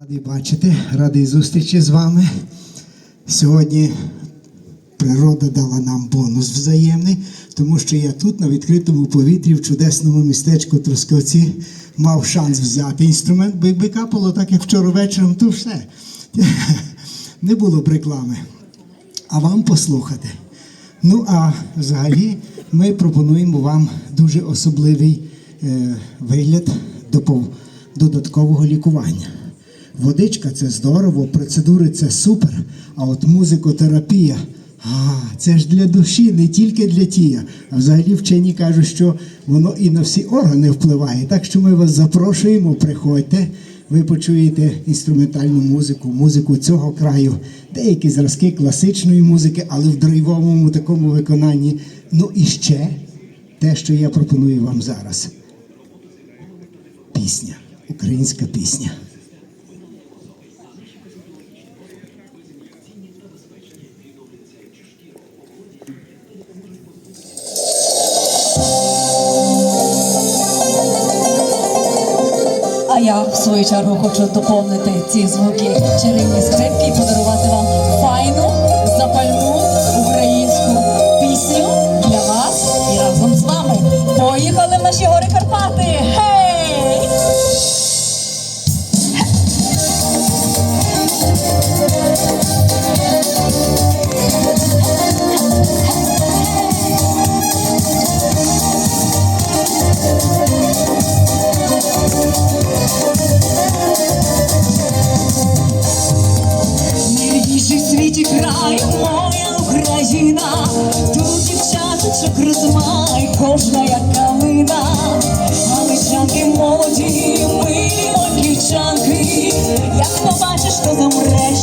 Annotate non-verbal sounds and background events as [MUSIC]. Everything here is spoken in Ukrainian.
Радий бачити, радий зустрічі з вами. Сьогодні природа дала нам бонус взаємний, тому що я тут, на відкритому повітрі, в чудесному містечку Трускавці, мав шанс взяти інструмент, бо якби капало так, як вчора вечором, то все. [LAUGHS] Не було б реклами. А вам послухати. Ну, а взагалі, ми пропонуємо вам дуже особливий е, вигляд допов- додаткового лікування. Водичка це здорово, процедури це супер. А от музикотерапія, а, це ж для душі, не тільки для тія. А взагалі вчені кажуть, що воно і на всі органи впливає. Так що ми вас запрошуємо, приходьте. Ви почуєте інструментальну музику, музику цього краю, деякі зразки класичної музики, але в драйвовому такому виконанні. Ну і ще те, що я пропоную вам зараз. Пісня, українська пісня. А я в свою чергу хочу доповнити ці звуки чарівні скрипки і подарувати вам файну, запальну українську пісню для вас і разом з вами. Поїхали в наші гори Карпати! Моя Україна, тут дівчаточок розмай, кожна як калина, Галичанки молоді, мої дівчанки, як побачиш, то замре,